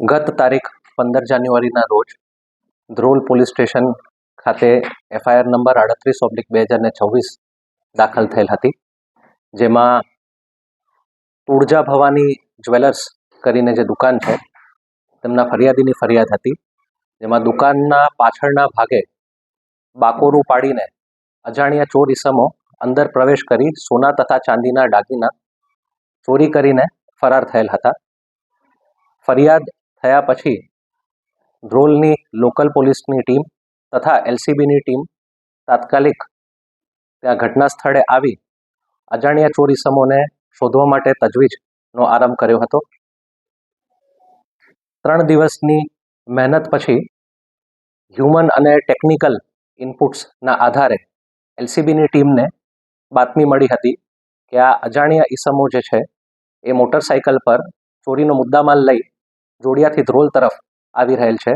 ગત તારીખ પંદર જાન્યુઆરીના રોજ ધ્રોલ પોલીસ સ્ટેશન ખાતે એફઆઈઆર નંબર આડત્રીસ ઓબ્લિક બે હજાર છવ્વીસ દાખલ થયેલ હતી, જેમાં તુળજા ભવાની જ્વેલર્સ કરીને જે દુકાન છે, તેમના ફરિયાદીની ફરિયાદ હતી, જેમાં દુકાનના પાછળના ભાગે બાકોરું પાડીને અજાણ્યા ચોર ઇસમો અંદર પ્રવેશ કરી સોના તથા ચાંદીના દાગીના ચોરી કરીને ફરાર થયેલ હતા. ફરિયાદ થયા પછી ધ્રોલની લોકલ પોલીસની ટીમ તથા એલસીબીની ટીમ તાત્કાલિક ત્યાં ઘટના સ્થળે આવી અજાણ્યા ચોર ઇસમોને શોધવા માટે તજવીજનો આરંભ કર્યો હતો. ત્રણ દિવસની મહેનત પછી હ્યુમન અને ટેકનિકલ ઇનપુટ્સના આધારે એલસીબીની ટીમને બાતમી મળી હતી કે આ અજાણ્યા ઈસમો જે છે એ મોટરસાઇકલ પર ચોરીનો મુદ્દામાલ લઈ જોડિયાથી ધ્રોલ તરફ આવી રહેલ છે.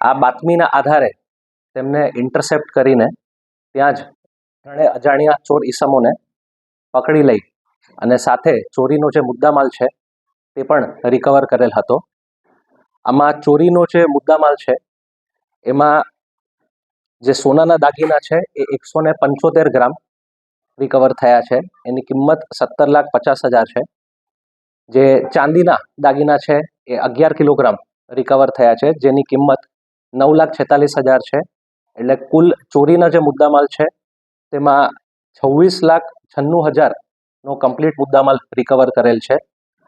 આ બાતમીના આધારે તેમને ઇન્ટરસેપ્ટ કરીને ત્યાં જ ત્રણે અજાણ્યા ચોર ઈસમોને પકડી લઈ અને સાથે ચોરીનો જે મુદ્દામાલ છે તે પણ રિકવર કરેલ હતો. આમાં ચોરીનો જે મુદ્દામાલ છે, એમાં જે સોનાના દાગીના છે એ એકસો પંચોતેર ગ્રામ રિકવર થયા છે. એની કિંમત સત્તર લાખ પચાસ હજાર છે. જે ચાંદીના દાગીના છે એ અગિયાર કિલોગ્રામ રિકવર થયા છે. જેની કિંમત નવ લાખ છેતાલીસ હજાર છે. એટલે કુલ ચોરીના જે મુદ્દામાલ છે, તેમાં છવ્વીસ લાખ છન્નું હજારનો કમ્પ્લીટ મુદ્દામાલ રિકવર કરેલ છે.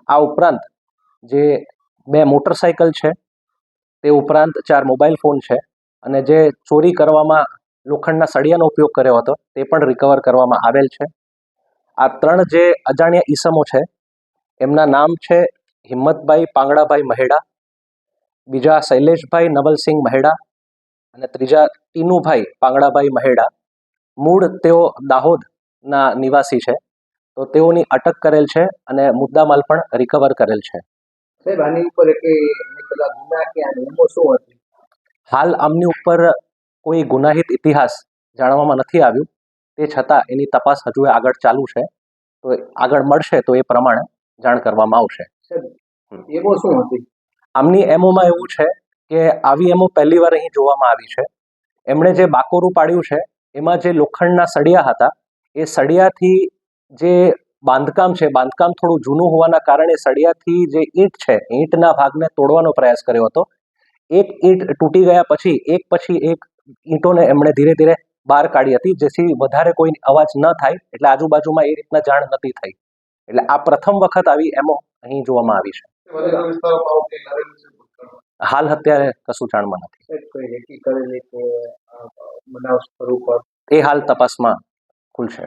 આ ઉપરાંત જે બે મોટરસાઇકલ છે, તે ઉપરાંત ચાર મોબાઈલ ફોન છે. અને જે ચોરી કરવામાં લોખંડના સળિયાનો ઉપયોગ કર્યો હતો તે પણ રિકવર કરવામાં આવેલ છે. આ ત્રણ જે અજાણ્યા ઈસમો છે એમના નામ છે હિંમતભાઈ પાંગડાભાઈ મહેડા બીજા શૈલેષભાઈ નવલસિંહ મહેડા અને ત્રીજા ટીનુભાઈ પાંગડાભાઈ મહેડા. મૂળ તેઓ દાહોદના નિવાસી છે તો તેઓની અટક કરેલ છે અને મુદ્દામાલ પણ રિકવર કરેલ છે. સાહેબ આની ઉપર કે પેલા ગુના કે આ નિયમો શું હતી? હાલ આમની ઉપર કોઈ ગુનાહિત ઇતિહાસ જાણવામાં નથી આવ્યું. તે છતાં એની તપાસ હજુ આગળ ચાલુ છે. તો આગળ મળશે તો એ પ્રમાણે જાણ કરવામાં આવશે. એમો એવો શું હતી? આમની એમોમાં એવું છે કે આવી એમો પહેલી વાર અહીં જોવામાં આવી છે. એમણે જે બાકોરું પાડ્યું છે એમાં જે લોખંડના સળિયા હતા એ સળિયાથી જે બાંધકામ છે બાંધકામ થોડું જૂનું હોવાના કારણે સળિયાથી જે ઈંટ છે ઈંટના ભાગને તોડવાનો પ્રયાસ કર્યો હતો. એક ઈંટ તૂટી ગયા પછી એક પછી એક ઈંટોને એમણે ધીરે ધીરે બહાર કાઢી હતી જેથી વધારે કોઈ અવાજ ન થાય એટલે આજુબાજુમાં એ રીતના જાણ નથી થઈ. એટલે આ પ્રથમ વખત આવી એમો અહીં જોવામાં આવી છે. હાલ અત્યારે કશું જાણમાં નથી. એ હાલ તપાસમાં ખુલશે.